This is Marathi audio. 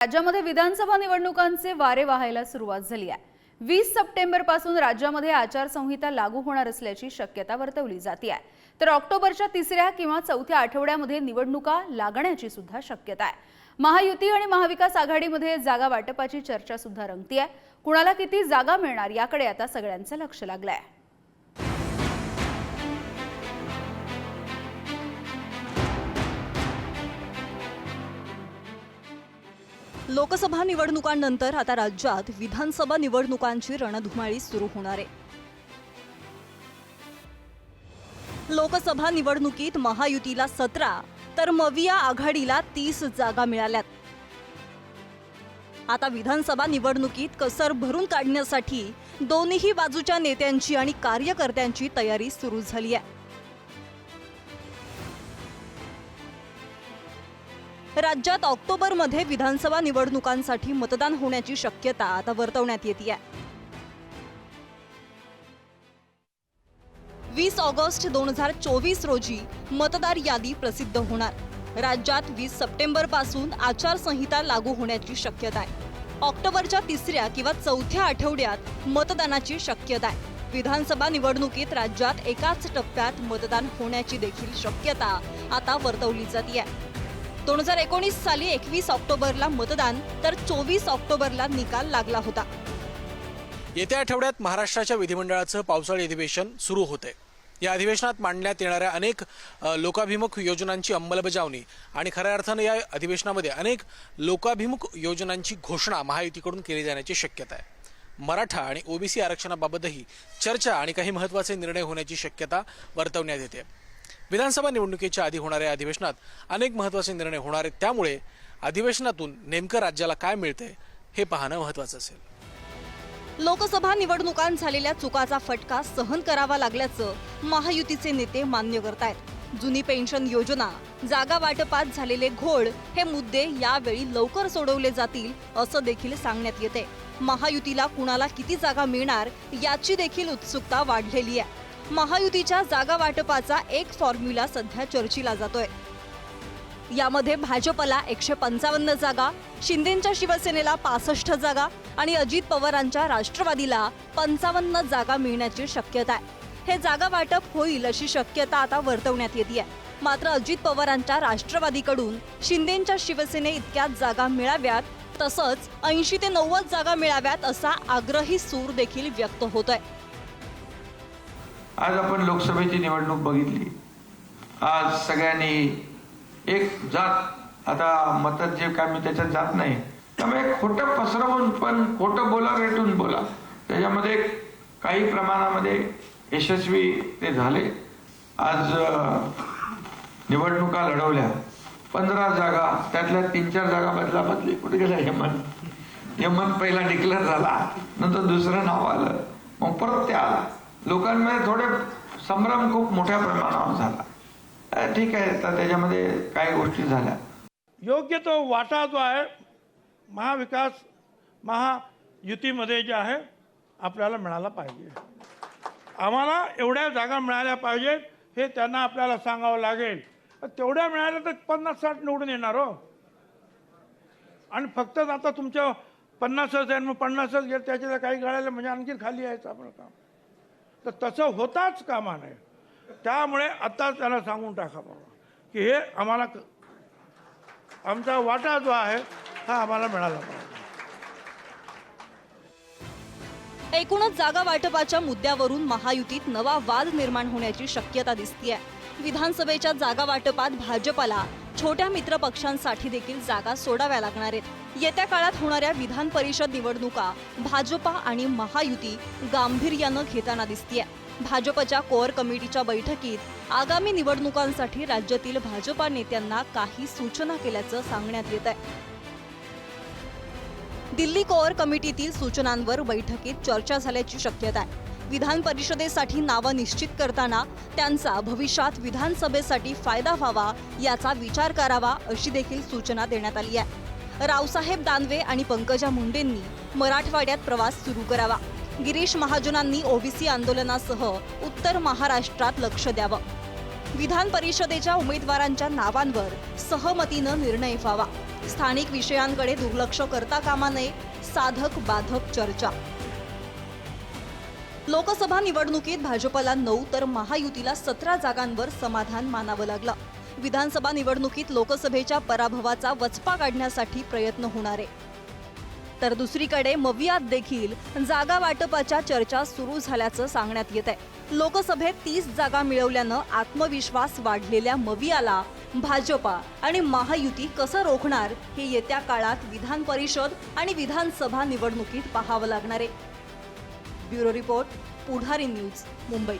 राज्यामध्ये विधानसभा निवडणुकांचे वारे वाहायला सुरुवात झाली आहे. वीस सप्टेंबरपासून राज्यामध्ये आचारसंहिता लागू होणार असल्याची शक्यता वर्तवली जाते आहे तर ऑक्टोबरच्या तिसऱ्या किंवा चौथ्या आठवड्यामध्ये निवडणुका लागण्याची सुद्धा शक्यता आहे. महायुती आणि महाविकास आघाडीमध्ये जागा वाटपाची चर्चा सुद्धा रंगतीये कुणाला किती जागा मिळणार याकडे आता सगळ्यांचं लक्ष लागलं आहे लोकसभा निवडणुकांनंतर आता राज्यात विधानसभा निवडणुकांची रणधुमाळी सुरू होणार आहे. लोकसभा निवडणुकीत महायुतीला सतरा तर मविया आघाडीला तीस जागा मिळाल्यात. आता विधानसभा निवडणुकीत कसर भरून काढण्यासाठी दोन्ही बाजूच्या नेत्यांची आणि कार्यकर्त्यांची तयारी सुरू झाली आहे. राज्यात ऑक्टोबरमध्ये विधानसभा निवडणुकांसाठी मतदान होण्याची शक्यता आता वर्तवण्यात येते वीस ऑगस्ट दोन हजार चोवीस रोजी मतदार यादी प्रसिद्ध होणार. राज्यात वीस सप्टेंबरपासून आचारसंहिता लागू होण्याची शक्यता आहे. ऑक्टोबरच्या तिसऱ्या किंवा चौथ्या आठवड्यात मतदानाची शक्यता आहे. विधानसभा निवडणुकीत राज्यात एकाच टप्प्यात मतदान होण्याची देखील शक्यता आता वर्तवली जाते दोन हजार एकोणीस साली एकवीस ऑक्टोबरला मतदान तर चोवीस ऑक्टोबरला निकाल लागला होता. येत्या आठवड्यात महाराष्ट्राच्या विधिमंडळाचं पावसाळी अधिवेशन सुरू होते या अधिवेशनात मांडण्यात येणाऱ्या अनेक लोकाभिमुख योजनांची अंमलबजावणी आणि खऱ्या अर्थानं या अधिवेशनामध्ये अनेक लोकाभिमुख योजनांची घोषणा महायुतीकडून केली जाण्याची शक्यता आहे. मराठा आणि ओबीसी आरक्षणाबाबतही चर्चा आणि काही महत्त्वाचे निर्णय होण्याची शक्यता वर्तवण्यात येते. विधानसभा निवडणुकीच्या आधी होणाऱ्या अधिवेशनात अनेक महत्त्वाचे निर्णय होणार आहेत. त्यामुळे अधिवेशनातून नेमकं राज्याला काय मिळतंय हे पाहणं महत्त्वाचं असेल. लोकसभा निवडणुकांत झालेल्या चुकाचा फटका सहन करावा लागल्याचं महायुतीचे नेते मान्य करतायत. जुनी पेन्शन योजना जागा वाटपात झालेले घोळ हे मुद्दे यावेळी लवकर सोडवले जातील असं देखील सांगण्यात येते महायुतीला कुणाला किती जागा मिळणार याची देखील उत्सुकता वाढलेली आहे. महायुतीच्या जागा वाटपाचा एक फॉर्म्युला सध्या चर्चिला जातोय. यामध्ये भाजपला एकशे पंचावन्न जागा शिंदेच्या शिवसेनेला पासष्ट जागा आणि अजित पवारांच्या राष्ट्रवादीला पंचावन्न जागा मिळण्याची शक्यता आहे. हे जागा वाटप होईल अशी शक्यता आता वर्तवण्यात येते आहे मात्र अजित पवारांच्या राष्ट्रवादीकडून शिंदेच्या शिवसेने इतक्याच जागा मिळाव्यात तसंच ऐंशी ते नव्वद जागा मिळाव्यात असा आग्रही सूर देखील व्यक्त होतोय. आज आपण लोकसभेची निवडणूक बघितली. आज सगळ्यांनी एक जात आता मतात जे काय मी त्याच्यात जात नाही. त्यामुळे खोटं पसरवून पण खोटं बोला रेटून बोला. त्याच्यामध्ये काही प्रमाणामध्ये यशस्वी ते झाले. आज निवडणुका लढवल्या. पंधरा जागा त्यातल्या तीन चार जागा बदला बदली. कुठे गेला हेमंत? हेमंत पहिला डिक्लेअर झाला. नंतर दुसरं नाव आलं. मग परत ते आला. लोकांमध्ये थोडे संभ्रम खूप मोठ्या प्रमाणावर झाला. ठीक आहे तर त्याच्यामध्ये काही गोष्टी झाल्या. योग्य तो वाटा जो आहे महाविकास महायुतीमध्ये जे आहे आपल्याला मिळाला पाहिजे. आम्हाला एवढ्या जागा मिळाल्या पाहिजेत हे त्यांना आपल्याला सांगावं लागेल. तेवढ्या मिळाल्या तर पन्नास साठ निवडून येणार हो. आणि फक्त आता तुमच्या पन्नासच आहे मग पन्नासच गेलं त्याच्या काही गळायला म्हणजे आणखी खाली यायचं आपलं काम तर तसं होताच कामा नये त्यामुळे आता त्यांना सांगून टाका बाबा की हे आम्हाला आमचा वाटा जो आहे हा आम्हाला मिळाला पाहिजे. एकूणच जागा वाटपाच्या मुद्द्यावरून महायुतीत नवा वाद निर्माण होण्याची शक्यता दिसतीये. विधानसभेच्या जागा वाटपात भाजपला छोट्या मित्र पक्षांसाठी देखील जागा सोडाव्या लागणार आहेत. येत्या काळात होणाऱ्या विधान परिषद निवडणुका भाजपा आणि महायुती गांभीर्यानं घेताना दिसतीये. भाजपच्या कोअर कमिटीच्या बैठकीत आगामी निवडणुकांसाठी राज्यातील भाजपा नेत्यांना काही सूचना केल्याचं सांगण्यात येत आहे. दिल्ली कोअर कमिटीतील सूचनांवर बैठकीत चर्चा झाल्याची शक्यता आहे. विधान परिषदेसाठी नावं निश्चित करताना त्यांचा भविष्यात विधानसभेसाठी फायदा व्हावा याचा विचार करावा अशी देखील सूचना देण्यात आली आहे. रावसाहेब दानवे आणि पंकजा मुंडेंनी मराठवाड्यात प्रवास सुरू करावा. गिरीश महाजनांनी ओबीसी आंदोलनासह उत्तर महाराष्ट्रात लक्ष द्यावं. विधान परिषदेच्या उमेदवारांच्या नावांवर सहमतीनं निर्णय व्हावा. स्थानिक विषयांकडे दुर्लक्ष करता कामा नये साधक बाधक चर्चा. लोकसभा निवडणुकीत भाजपला नऊ तर महायुतीला सतरा जागांवर समाधान मानावं लागलं. विधानसभा निवडणुकीत लोकसभेच्या पराभवाचा वचपा काढण्यासाठी प्रयत्न होणार आहे. तर दुसरीकडे मवियात देखील जागा वाटपाच्या चर्चा सुरू झाल्याचं सांगण्यात येत आहे. लोकसभेत तीस जागा मिळवल्यानं आत्मविश्वास वाढलेल्या मवियाला भाजपा आणि महायुती कसं रोखणार हे येत्या काळात विधान परिषद आणि विधानसभा निवडणुकीत पाहावं लागणार आहे. Bureau report Pudhari news Mumbai.